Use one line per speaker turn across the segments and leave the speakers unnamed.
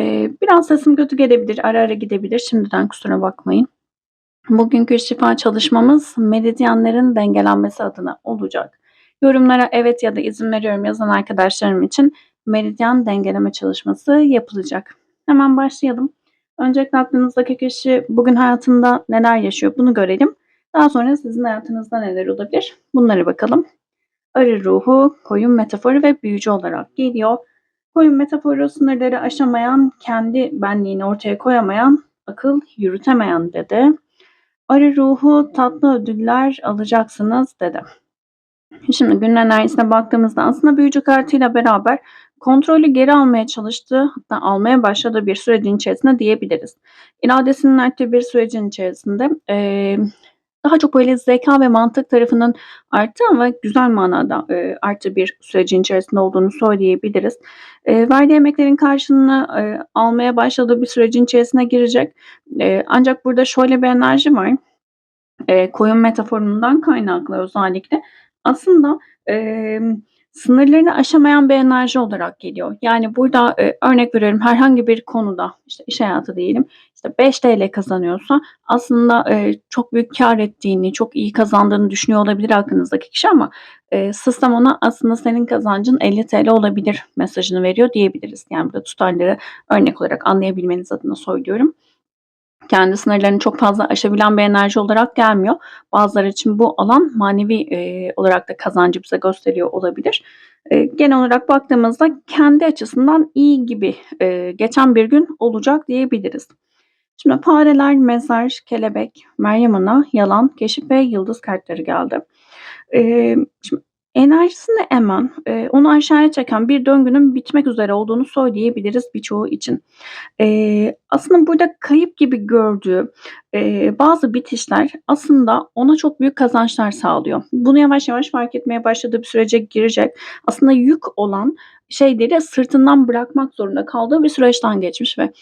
Eee, biraz sesim kötü gelebilir, ara ara gidebilir. Şimdiden kusura bakmayın. Bugünkü şifa çalışmamız meridyenlerin dengelenmesi adına olacak. Yorumlara evet ya da izin veriyorum yazan arkadaşlarım için meridyen dengeleme çalışması yapılacak. Hemen başlayalım. Öncelikle aklınızdaki kişi bugün hayatında neler yaşıyor bunu görelim. Daha sonra sizin hayatınızda neler olabilir bunlara bakalım. Arı ruhu, koyun metaforu ve büyücü olarak geliyor. Koyun metaforu sınırları aşamayan, kendi benliğini ortaya koyamayan, akıl yürütemeyen dedi. Arı ruhu tatlı ödüller alacaksınız dedi. Şimdi günün enerjisine baktığımızda aslında büyücü kartıyla beraber kontrolü geri almaya çalıştığı hatta almaya başladığı bir sürecin içerisinde diyebiliriz. İradesinin arttığı bir sürecin içerisinde eee, daha çok böyle zeka ve mantık tarafının arttığı ama güzel manada, eee, arttığı bir sürecin içerisinde olduğunu söyleyebiliriz. Eee, verdiği emeklerin karşılığını, eee, almaya başladığı bir sürecin içerisine girecek. Eee, ancak burada şöyle bir enerji var. Eee, koyun metaforundan kaynaklı özellikle aslında, emm, sınırlarını aşamayan bir enerji olarak geliyor. Yani burada, eee, örnek veriyorum herhangi bir konuda, işte, iş hayatı diyelim, işte, TL kazanıyorsa aslında, eee, çok büyük kâr ettiğini, çok iyi kazandığını düşünüyor olabilir aklınızdaki kişi ama, eee, sistem ona aslında senin kazancın TL olabilir mesajını veriyor diyebiliriz. Yani burada tutarları örnek olarak anlayabilmeniz adına söylüyorum. Kendi sınırlarını çok fazla aşabilen bir enerji olarak gelmiyor. Bazıları için bu alan manevi, eee, olarak da kazancı bize gösteriyor olabilir. Eee, genel olarak baktığımızda kendi açısından iyi gibi, eee, geçen bir gün olacak diyebiliriz. Şimdi fareler, mezar, kelebek, Meryem Ana, yalan, keşif ve yıldız kartları geldi. Emm, şimdi enerjisini emen, eee, onu aşağıya çeken bir döngünün bitmek üzere olduğunu söyleyebiliriz birçoğu için. Eee, aslında burada kayıp gibi gördüğü, eee, bazı bitişler aslında ona çok büyük kazançlar sağlıyor. Bunu yavaş yavaş fark etmeye başladığı bir sürece girecek. Aslında yük olan şeyleri sırtından bırakmak zorunda kaldığı bir süreçten geçmiş ve,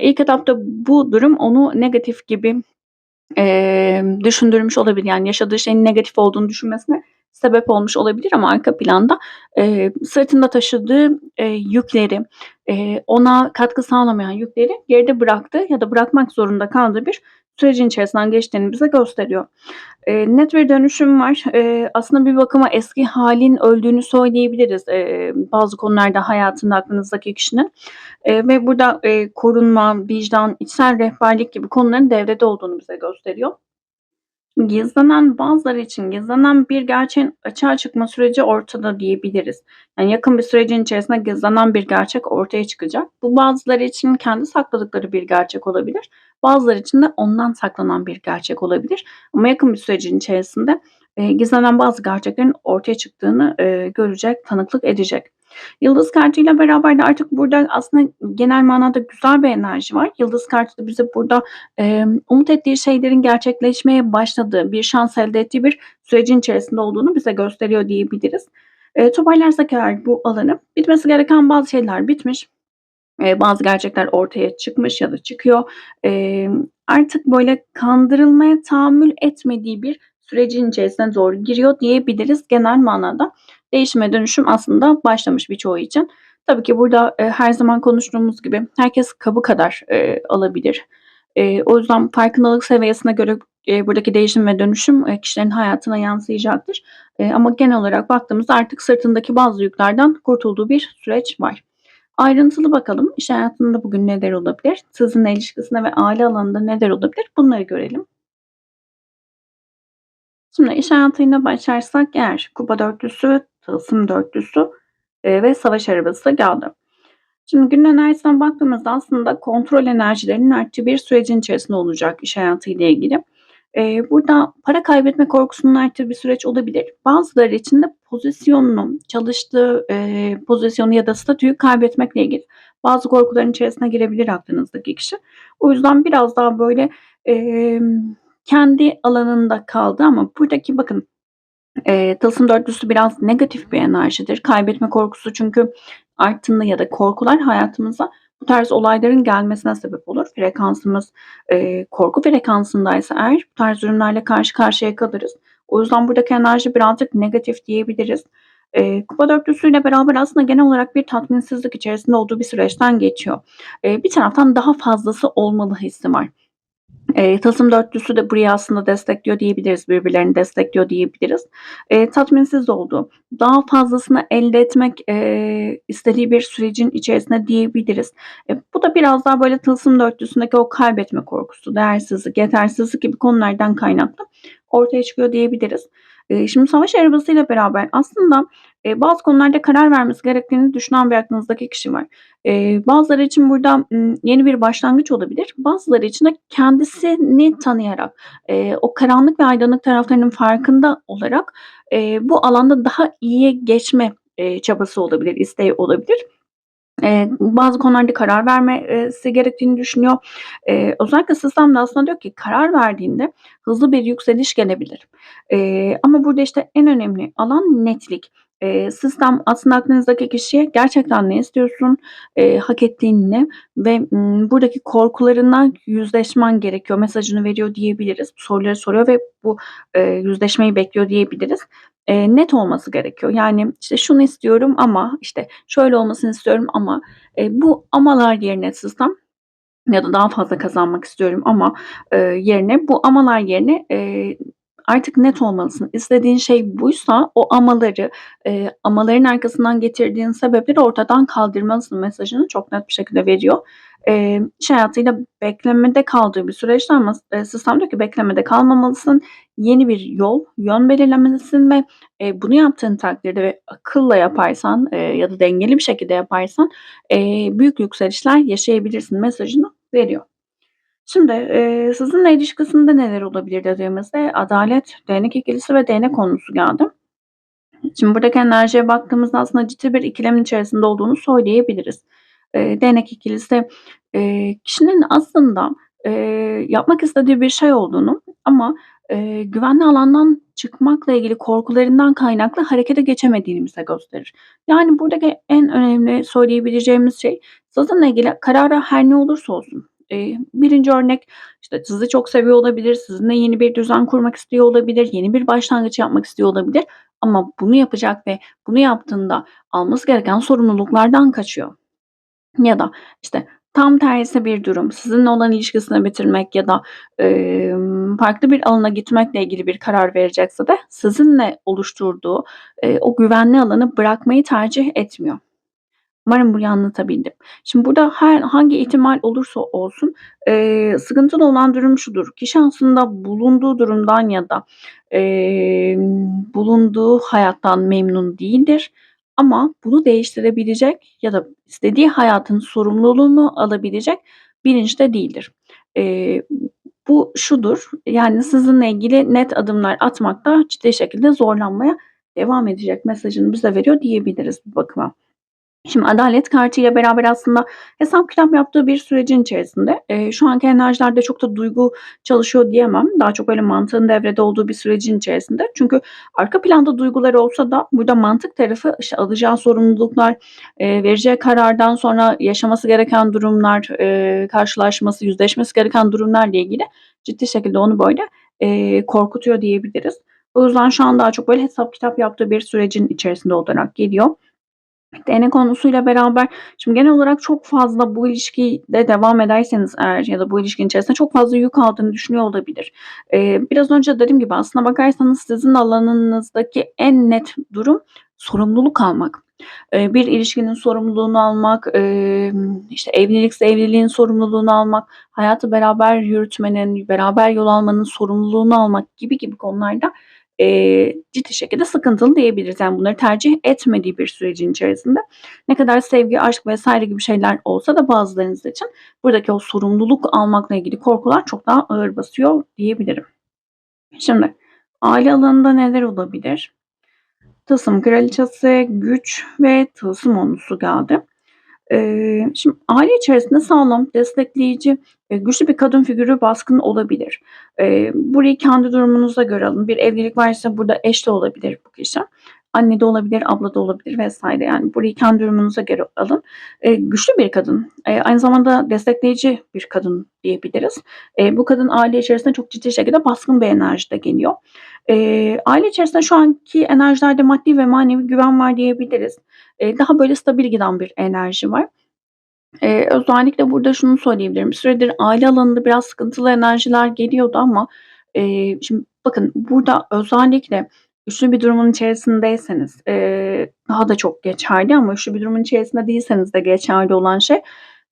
ilk etapta bu durum onu negatif gibi, düşündürmüş olabilir. Yani yaşadığı şeyin negatif olduğunu düşünmesine sebep olmuş olabilir ama arka planda, eee, sırtında taşıdığı, eee, yükleri, eee, ona katkı sağlamayan yükleri geride bıraktı ya da bırakmak zorunda kaldığı bir sürecin içerisinden geçtiğini bize gösteriyor. Eee, net bir dönüşüm var. Eee, aslında bir bakıma eski hâlin öldüğünü söyleyebiliriz, eee, bazı konularda hayatında aklınızdaki kişinin, eee, ve burada, eee, korunma, vicdan, içsel rehberlik gibi konuların devrede olduğunu bize gösteriyor. Gizlenen, bazıları için gizlenen bir gerçeğin açığa çıkma süreci ortada diyebiliriz. Yani yakın bir sürecin içerisinde gizlenen bir gerçek ortaya çıkacak. Bu bazıları için kendi sakladıkları bir gerçek olabilir. Bazıları için de ondan saklanan bir gerçek olabilir. Ama yakın bir sürecin içerisinde, eee, gizlenen bazı gerçeklerin ortaya çıktığını, eee, görecek, tanıklık edecek. Yıldız kartıyla beraber de artık burada aslında genel manada güzel bir enerji var. Yıldız kartı da bize burada, emm, umut ettiği şeylerin gerçekleşmeye başladığı, bir şans elde ettiği bir sürecin içerisinde olduğunu bize gösteriyor diyebiliriz. Eee, toparlarsak eğer bu alanı, bitmesi gereken bazı şeyler bitmiş. Eee, bazı gerçekler ortaya çıkmış ya da çıkıyor. Emm, artık böyle kandırılmaya tahammül etmediği bir sürecin içerisine doğru giriyor diyebiliriz genel manada. Değişim ve dönüşüm aslında başlamış birçoğu için. Tabii ki burada, eee, her zaman konuştuğumuz gibi herkes kabı kadar, eee, alabilir. Eee, o yüzden farkındalık seviyesine göre, eee, buradaki değişim ve dönüşüm, eee, kişilerin hayatına yansıyacaktır. Eee, ama genel olarak baktığımızda artık sırtındaki bazı yüklerden kurtulduğu bir süreç var. Ayrıntılı bakalım, iş hayatında bugün neler olabilir? Sizinle ilişkisinde ve aile alanında neler olabilir? Bunları görelim. Şimdi iş hayatıyla başlarsak eğer kupa dörtlüsü, tılsım dörtlüsü, eee, ve savaş arabası geldi. Şimdi günün enerjisine baktığımızda aslında kontrol enerjilerinin arttığı bir sürecin içerisinde olacak iş hayatıyla ilgili. Eee, burada para kaybetme korkusunun arttığı bir süreç olabilir. Bazıları için de pozisyonunu, çalıştığı, eee, pozisyonu ya da statüyü kaybetmekle ilgili bazı korkuların içerisine girebilir aklınızdaki kişi. O yüzden biraz daha böyle, kendi alanında kaldı ama buradaki bakın, eee, tılsım dörtlüsü biraz negatif bir enerjidir. Kaybetme korkusu çünkü arttığında ya da korkular hayatımıza bu tarz olayların gelmesine sebep olur. Frekansımız, eee, korku frekansındaysa eğer bu tarz durumlarla karşı karşıya kalırız. O yüzden buradaki enerji birazcık negatif diyebiliriz. Eee, kupa dörtlüsüyle beraber aslında genel olarak bir tatminsizlik içerisinde olduğu bir süreçten geçiyor. Eee, bir taraftan daha fazlası olmalı hissi var. Eee, tılsım dörtlüsü de burayı aslında destekliyor diyebiliriz, birbirlerini destekliyor diyebiliriz. Eee, tatminsiz olduğu, daha fazlasını elde etmek, eee, istediği bir sürecin içerisinde diyebiliriz. E, bu da biraz daha böyle tılsım dörtlüsündeki o kaybetme korkusu, değersizlik, yetersizlik gibi konulardan kaynaklı ortaya çıkıyor diyebiliriz. Eee, şimdi savaş arabasıyla beraber aslında, eee, bazı konularda karar vermesi gerektiğini düşünen bir aklınızdaki kişi var. Eee, bazıları için burada, yeni bir başlangıç olabilir. Bazıları için de kendisini tanıyarak, eee, o karanlık ve aydınlık taraflarının farkında olarak, eee, bu alanda daha iyiye geçme, eee, çabası olabilir, isteği olabilir. Eee, bazı konularda karar verme eee, si gerektiğini düşünüyor. Eee, özellikle sistem de aslında diyor ki karar verdiğinde hızlı bir yükseliş gelebilir. Eee, ama burada, işte, en önemli alan netlik. Eee, sistem aslında aklınızdaki kişiye gerçekten ne istiyorsun, eee, hak ettiğin ne ve, ımm, buradaki korkularından yüzleşmen gerekiyor mesajını veriyor diyebiliriz. Bu soruları soruyor ve bu, eee, yüzleşmeyi bekliyor diyebiliriz. Eee, net olması gerekiyor. Yani, işte, şunu istiyorum ama, işte, şöyle olmasını istiyorum ama, eee, bu amalar yerine sistem ya da daha fazla kazanmak istiyorum ama, eee, yerine bu amalar yerine, eee, artık net olmalısın. İstediğin şey buysa o amaları, eee, amaların arkasından getirdiğin sebepleri ortadan kaldırmalısın mesajını çok net bir şekilde veriyor. Eee, iş hayatıyla beklemede kaldığı bir süreçte ama eee, sistem diyor ki beklemede kalmamalısın. Yeni bir yol, yön belirlemelisin ve, eee, bunu yaptığın takdirde ve akılla yaparsan, eee, ya da dengeli bir şekilde yaparsan, eee, büyük yükselişler yaşayabilirsin mesajını veriyor. Şimdi, eee, sizinle ilişkisinde neler olabilir dediğimizde adalet, değnek ikilisi ve değnek onlusu geldi. Şimdi buradaki enerjiye baktığımızda aslında ciddi bir ikilemin içerisinde olduğunu söyleyebiliriz. Eee, değnek ikilisi, eee, kişinin aslında, eee, yapmak istediği bir şey olduğunu ama, eee, güvenli alandan çıkmakla ilgili korkularından kaynaklı harekete geçemediğini bize gösterir. Yani buradaki en önemli söyleyebileceğimiz şey sizinle ilgili kararı her ne olursa olsun, eee, 1'inci örnek, işte, sizi çok seviyor olabilir, sizinle yeni bir düzen kurmak istiyor olabilir, yeni bir başlangıç yapmak istiyor olabilir ama bunu yapacak ve bunu yaptığında alması gereken sorumluluklardan kaçıyor. Ya da, işte, tam tersi bir durum, sizinle olan ilişkisini bitirmek ya da, emm, farklı bir alana gitmekle ilgili bir karar verecekse de sizinle oluşturduğu, eee, o güvenli alanı bırakmayı tercih etmiyor. Umarım burayı anlatabildim. Şimdi burada her hangi ihtimal olursa olsun, eee, sıkıntılı olan durum şudur: Kişi aslında bulunduğu durumdan ya da, emm, bulunduğu hayattan memnun değildir ama bunu değiştirebilecek ya da istediği hayatın sorumluluğunu alabilecek bilinçte değildir. Eee, bu şudur, yani sizinle ilgili net adımlar atmakta ciddi şekilde zorlanmaya devam edecek mesajını bize veriyor diyebiliriz bu bakıma. Şimdi adalet kartıyla beraber aslında hesap kitap yaptığı bir sürecin içerisinde. Eee, şu anki enerjilerde çok da duygu çalışıyor diyemem. Daha çok böyle mantığın devrede olduğu bir sürecin içerisinde. Çünkü arka planda duyguları olsa da burada mantık tarafı, işte, alacağı sorumluluklar, eee, vereceği karardan sonra yaşaması gereken durumlar, eee, karşılaşması, yüzleşmesi gereken durumlarla ilgili ciddi şekilde onu böyle, eee, korkutuyor diyebiliriz. O yüzden şu an daha çok böyle hesap kitap yaptığı bir sürecin içerisinde olarak geliyor. Değnek onlusuyla beraber şimdi genel olarak çok fazla bu ilişkide devam ederseniz eğer ya da bu ilişkinin içerisinde çok fazla yük aldığını düşünüyor olabilir. Eee, biraz önce dediğim gibi aslına bakarsanız sizin alanınızdaki en net durum sorumluluk almak. Eee, bir ilişkinin sorumluluğunu almak, emm, işte, evlilikse evliliğin sorumluluğunu almak, hayatı beraber yürütmenin, beraber yol almanın sorumluluğunu almak gibi gibi konularda, eee, ciddi şekilde sıkıntılı diyebiliriz. Yani bunları tercih etmediği bir sürecin içerisinde. Ne kadar sevgi, aşk vs. gibi şeyler olsa da bazılarınız için buradaki o sorumluluk almakla ilgili korkular çok daha ağır basıyor diyebilirim. Şimdi aile alanında neler olabilir? Tılsım kraliçesi, güç ve tılsım onlusu geldi. Eee, şimdi aile içerisinde sağlam, destekleyici, eee, güçlü bir kadın figürü baskın olabilir. Eee, burayı kendi durumunuza göre alın. Bir evlilik varsa burada eş de olabilir bu kişi. Anne de olabilir, abla da olabilir vs. yani burayı kendi durumunuza göre alın. Eee, güçlü bir kadın, eee, aynı zamanda destekleyici bir kadın diyebiliriz. Eee, bu kadın aile içerisinde çok ciddi şekilde baskın bir enerjide geliyor. Eee, aile içerisinde şu anki enerjilerde maddi ve manevi güven var diyebiliriz. Eee, daha böyle stabil giden bir enerji var. Eee, özellikle burada şunu söyleyebilirim. Süredir aile alanında biraz sıkıntılı enerjiler geliyordu ama, eee, şimdi bakın burada özellikle güçlü bir durumun içerisindeyseniz, eee, daha da çok geçerli ama güçlü bir durumun içerisinde değilseniz de geçerli olan şey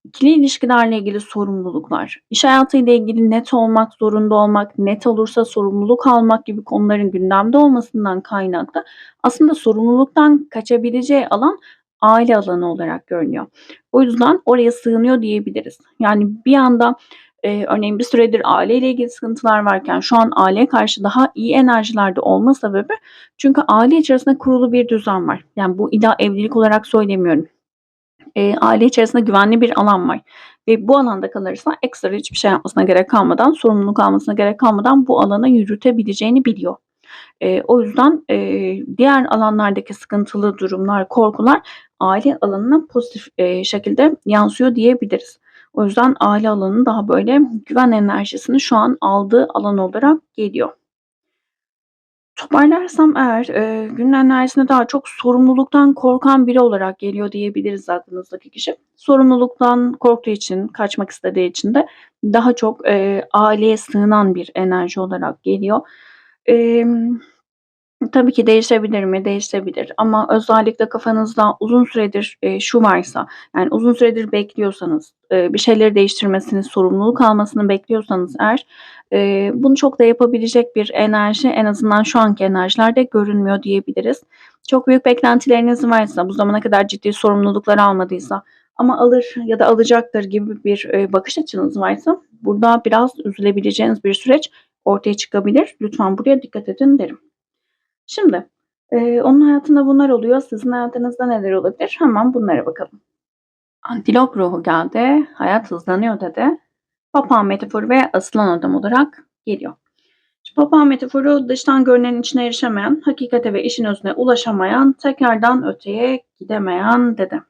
ikili ilişkilerle ilgili sorumluluklar, iş hayatıyla ilgili net olmak zorunda olmak, net olursa sorumluluk almak gibi konuların gündemde olmasından kaynaklı aslında sorumluluktan kaçabileceği alan aile alanı olarak görünüyor. O yüzden oraya sığınıyor diyebiliriz. Yani bir anda, eee, örneğin bir süredir aileyle ilgili sıkıntılar varken şu an aileye karşı daha iyi enerjilerde olma sebebi çünkü aile içerisinde kurulu bir düzen var. Yani bu illa evlilik olarak söylemiyorum. Eee, aile içerisinde güvenli bir alan var ve bu alanda kalırsa ekstra hiçbir şey yapmasına gerek kalmadan, sorumluluk almasına gerek kalmadan bu alanı yürütebileceğini biliyor. Eee, o yüzden, eee, diğer alanlardaki sıkıntılı durumlar, korkular aile alanına pozitif, eee, şekilde yansıyor diyebiliriz. O yüzden aile alanının daha böyle güven enerjisini şu an aldığı alan olarak geliyor. Toparlarsam eğer, eee, günün enerjisinde daha çok sorumluluktan korkan biri olarak geliyor diyebiliriz aklınızdaki kişi. Sorumluluktan korktuğu için, kaçmak istediği için de daha çok, eee, aileye sığınan bir enerji olarak geliyor. Emm, tabii ki değişebilir mi? Değişebilir ama özellikle kafanızda uzun süredir, eee, şu varsa, yani uzun süredir bekliyorsanız, eee, bir şeyleri değiştirmesini, sorumluluk almasını bekliyorsanız eğer, eee, bunu çok da yapabilecek bir enerji en azından şu anki enerjilerde görünmüyor diyebiliriz. Çok büyük beklentileriniz varsa, bu zamana kadar ciddi sorumluluklar almadıysa ama alır ya da alacaktır gibi bir, eee, bakış açınız varsa burada biraz üzülebileceğiniz bir süreç ortaya çıkabilir. Lütfen buraya dikkat edin derim. Şimdi, eee, onun hayatında bunlar oluyor. Sizin hayatınızda neler olabilir? Hemen bunlara bakalım. Antilop ruhu geldi. Hayat hızlanıyor dedi. Papağan metaforu ve asılan adam olarak geliyor. Papağan metaforu dıştan görünenin içine erişemeyen, hakikate ve işin özüne ulaşamayan, tekrardan öteye gidemeyen dedi.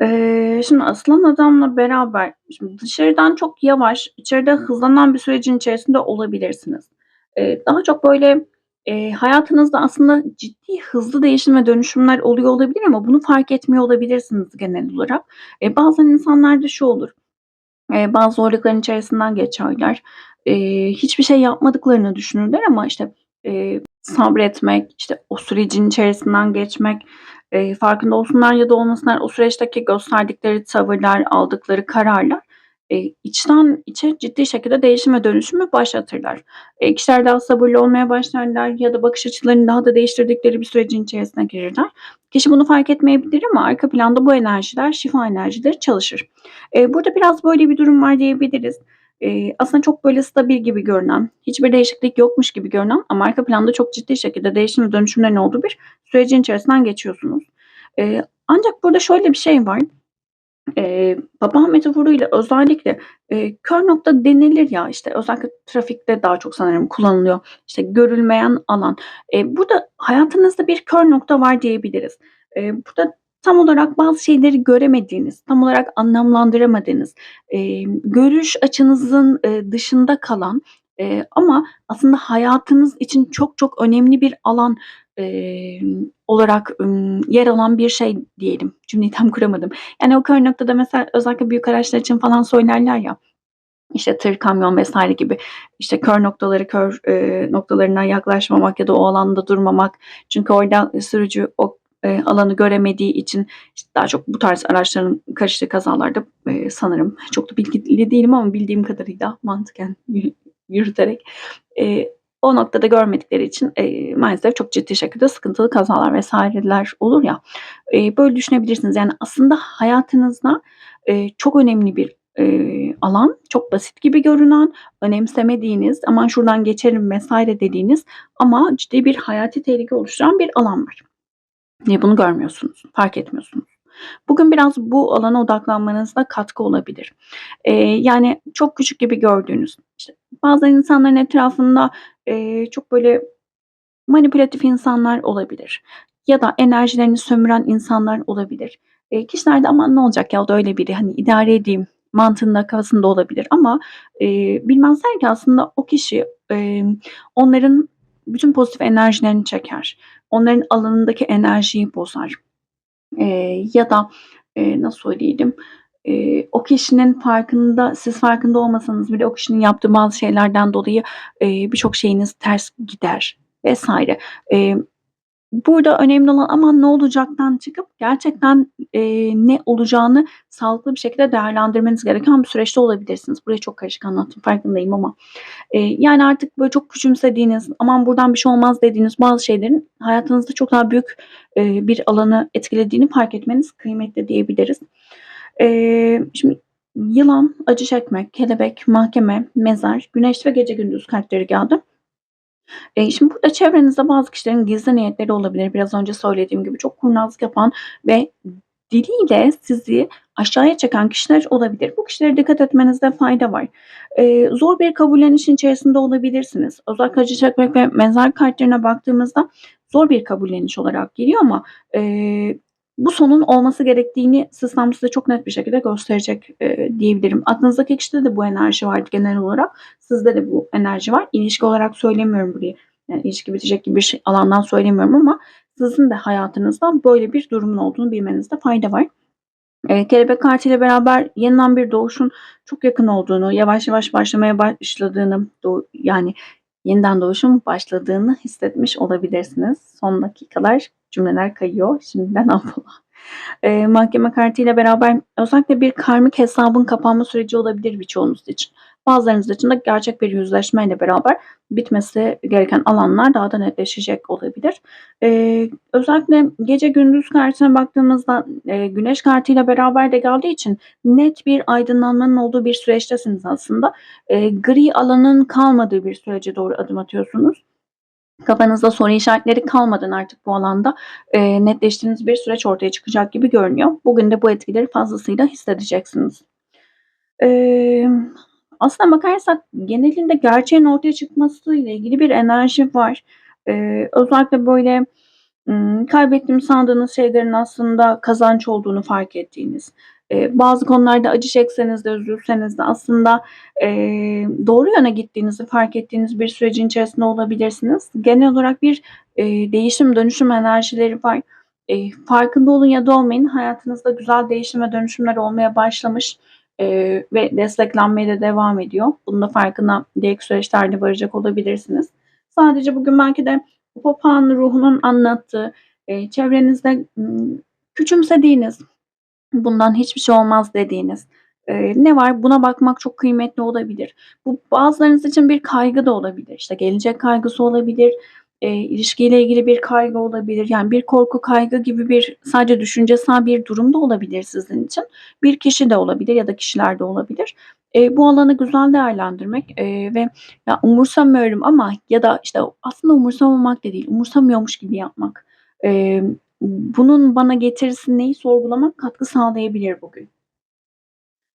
Eee, şimdi asılan adamla beraber şimdi dışarıdan çok yavaş, içeride hızlanan bir sürecin içerisinde olabilirsiniz. Eee, daha çok böyle, eee, hayatınızda aslında ciddi hızlı değişim ve dönüşümler oluyor olabilir ama bunu fark etmiyor olabilirsiniz genel olarak. Eee, bazen insanlarda şu olur, eee, bazı zorlukların içerisinden geçerler. Eee, hiçbir şey yapmadıklarını düşünürler ama işte, eee, sabretmek, işte o sürecin içerisinden geçmek, eee, farkında olsunlar ya da olmasınlar o süreçteki gösterdikleri tavırlar, aldıkları kararlar, eee, içten içe ciddi şekilde değişim ve dönüşümü başlatırlar. Eee, kişiler daha sabırlı olmaya başlarlar ya da bakış açılarını daha da değiştirdikleri bir sürecin içerisine girirler. Kişi bunu fark etmeyebilir ama arka planda bu enerjiler, şifa enerjileri çalışır. Eee, burada biraz böyle bir durum var diyebiliriz. Eee, aslında çok böyle stabil gibi görünen, hiçbir değişiklik yokmuş gibi görünen ama arka planda çok ciddi şekilde değişim ve dönüşümlerin olduğu bir sürecin içerisinden geçiyorsunuz. Eee, ancak burada şöyle bir şey var. Eee, papağan metaforuyla özellikle, eee, kör nokta denilir ya, işte, özellikle trafikte daha çok sanırım kullanılıyor. İşte, görülmeyen alan. Eee, burada hayatınızda bir kör nokta var diyebiliriz. Eee, burada tam olarak bazı şeyleri göremediğiniz, tam olarak anlamlandıramadığınız, emm, görüş açınızın, eee, dışında kalan, eee, ama aslında hayatınız için çok çok önemli bir alan, emm, olarak, ımm, yer alan bir şey diyelim. Cümleyi tam kuramadım. Yani o kör noktada mesela özellikle büyük araçlar için falan söylerler ya, işte, tır, kamyon vs. gibi, işte, kör noktaları kör, eee, noktalarına yaklaşmamak ya da o alanda durmamak. Çünkü orada sürücü o, eee, alanı göremediği için, işte, daha çok bu tarz araçların karıştığı kazalarda, eee, sanırım çok da bilgili değilim ama bildiğim kadarıyla mantıken yürü yürüterek, eee, o noktada görmedikleri için, eee, maalesef çok ciddi şekilde sıkıntılı kazalar vs.ler olur ya, eee, böyle düşünebilirsiniz. Yani aslında hayatınızda, eee, çok önemli bir, eee, alan. Çok basit gibi görünen, önemsemediğiniz, aman şuradan geçerim vesaire dediğiniz ama ciddi bir hayati tehlike oluşturan bir alan var. Ve bunu görmüyorsunuz, fark etmiyorsunuz. Bugün biraz bu alana odaklanmanızda katkı olabilir. Eee, yani çok küçük gibi gördüğünüz, işte bazı insanların etrafında, eee, çok böyle manipülatif insanlar olabilir ya da enerjilerini sömüren insanlar olabilir. Eee, kişiler de aman ne olacak ya da öyle biri, hani idare edeyim mantığında kafasında olabilir ama, eee, bilmezler ki aslında o kişi, emm, onların bütün pozitif enerjilerini çeker. Onların alanındaki enerjiyi bozar. Eee, ya da, eee, nasıl söyleyelim, eee, o kişinin farkında siz farkında olmasanız bile o kişinin yaptığı bazı şeylerden dolayı, eee, birçok şeyiniz ters gider vs. Emm, burada önemli olan aman ne olacaktan çıkıp gerçekten, eee, ne olacağını sağlıklı bir şekilde değerlendirmeniz gereken bir süreçte olabilirsiniz. Burayı çok karışık anlattım farkındayım ama, eee, yani artık böyle çok küçümsediğiniz, aman buradan bir şey olmaz dediğiniz bazı şeylerin hayatınızda çok daha büyük, eee, bir alanı etkilediğini fark etmeniz kıymetli diyebiliriz. Eee, şimdi yılan, acı çekmek, kelebek, mahkeme, mezar, güneş ve gece gündüz kartları geldi. Eee, şimdi burada çevrenizde bazı kişilerin gizli niyetleri olabilir. Biraz önce söylediğim gibi çok kurnazlık yapan ve diliyle sizi aşağıya çeken kişiler olabilir. Bu kişilere dikkat etmenizde fayda var. Eee, zor bir kabullenişin içerisinde olabilirsiniz. Özellikle acı çekmek ve mezar kartlarına baktığımızda zor bir kabulleniş olarak geliyor ama, eee, bu sonun olması gerektiğini sistem size çok net bir şekilde gösterecek, eee, diyebilirim. Aklınızdaki kişide de bu enerji var genel olarak. Sizde de bu enerji var. İlişki olarak söylemiyorum burayı. Yani ilişki bitecek gibi bir şey alandan söylemiyorum ama sizin de hayatınızda böyle bir durumun olduğunu bilmenizde fayda var. Eee, kelebek kartıyla beraber yeniden bir doğuşun çok yakın olduğunu, yavaş yavaş başlamaya başladığını, doğ yani yeniden doğuşun başladığını hissetmiş olabilirsiniz. Son dakikalar cümleler kayıyor. Şimdiden affola. Eee, mahkeme kartıyla beraber özellikle bir karmik hesabın kapanma süreci olabilir birçoğunuz için. Bazılarınız için de gerçek bir yüzleşmeyle beraber bitmesi gereken alanlar daha da netleşecek olabilir. Eee, özellikle gece gündüz kartına baktığımızda, eee, güneş kartıyla beraber de geldiği için net bir aydınlanmanın olduğu bir süreçtesiniz aslında. Eee, gri alanın kalmadığı bir sürece doğru adım atıyorsunuz. Kafanızda soru işaretleri kalmadan artık bu alanda, eee, netleştiğiniz bir süreç ortaya çıkacak gibi görünüyor. Bugün de bu etkileri fazlasıyla hissedeceksiniz. Emm, aslına bakarsak genelinde gerçeğin ortaya çıkmasıyla ilgili bir enerji var. Eee, özellikle böyle, ımm, kaybettiğimi sandığınız şeylerin aslında kazanç olduğunu fark ettiğiniz, eee, bazı konularda acı çekseniz de üzülseniz de aslında, eee, doğru yöne gittiğinizi fark ettiğiniz bir sürecin içerisinde olabilirsiniz. Genel olarak bir, eee, değişim, dönüşüm enerjileri var. Eee, farkında olun ya da olmayın hayatınızda güzel değişim ve dönüşümler olmaya başlamış, eee, ve desteklenmeye de devam ediyor. Bunun da farkına ileriki süreçlerde varacak olabilirsiniz. Sadece bugün belki de bu papağan ruhunun anlattığı, eee, çevrenizde, ımm, küçümsediğiniz, bundan hiçbir şey olmaz dediğiniz, eee, ne var buna bakmak çok kıymetli olabilir. Bu bazılarınız için bir kaygı da olabilir. İşte gelecek kaygısı olabilir, eee, ilişkiyle ilgili bir kaygı olabilir. Yani bir korku, kaygı gibi bir sadece düşüncesel bir durum da olabilir sizin için. Bir kişi de olabilir ya da kişiler de olabilir. Eee, bu alanı güzel değerlendirmek, eee, ve ya umursamıyorum ama ya da işte aslında umursamamak da değil, umursamıyormuş gibi yapmak. Emm, bunun bana getirisi neyi sorgulamak katkı sağlayabilir bugün.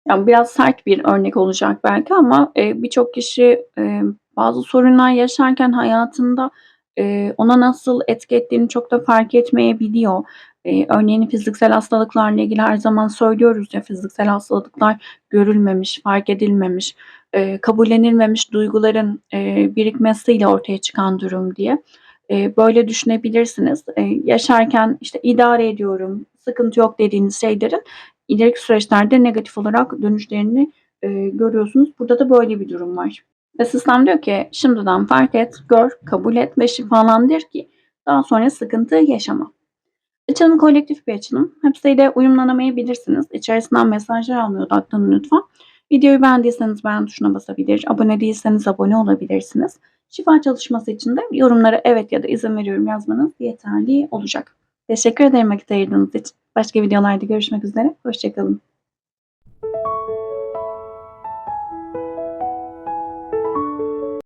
Ya, biraz sert bir örnek olacak belki ama, eee, birçok kişi, emm, bazı sorunlar yaşarken hayatında, eee, ona nasıl etki ettiğini çok da fark etmeyebiliyor. Eee, örneğin fiziksel hastalıklarla ilgili her zaman söylüyoruz ya, fiziksel hastalıklar görülmemiş, fark edilmemiş, eee, kabullenilmemiş duyguların, eee, birikmesiyle ortaya çıkan durum diye. Eee, böyle düşünebilirsiniz. Eee, yaşarken, işte, idare ediyorum, sıkıntı yok dediğiniz şeylerin ileriki süreçlerde negatif olarak dönüşlerini, eee, görüyorsunuz. Burada da böyle bir durum var. Ve sistem diyor ki şimdiden fark et, gör, kabul et ve şifalandır ki daha sonra sıkıntı yaşama. Açılım kolektif bir açılım. Hepsiyle uyumlanamayabilirsiniz. İçerisinden mesajlar almaya odaklanın lütfen. Videoyu beğendiyseniz beğen tuşuna basabilir, abone değilseniz abone olabilirsiniz. Şifa çalışması için de yorumlara evet ya da izin veriyorum yazmanız yeterli olacak. Teşekkür ederim vakit ayırdığınız için. Başka videolarda görüşmek üzere, hoşça kalın.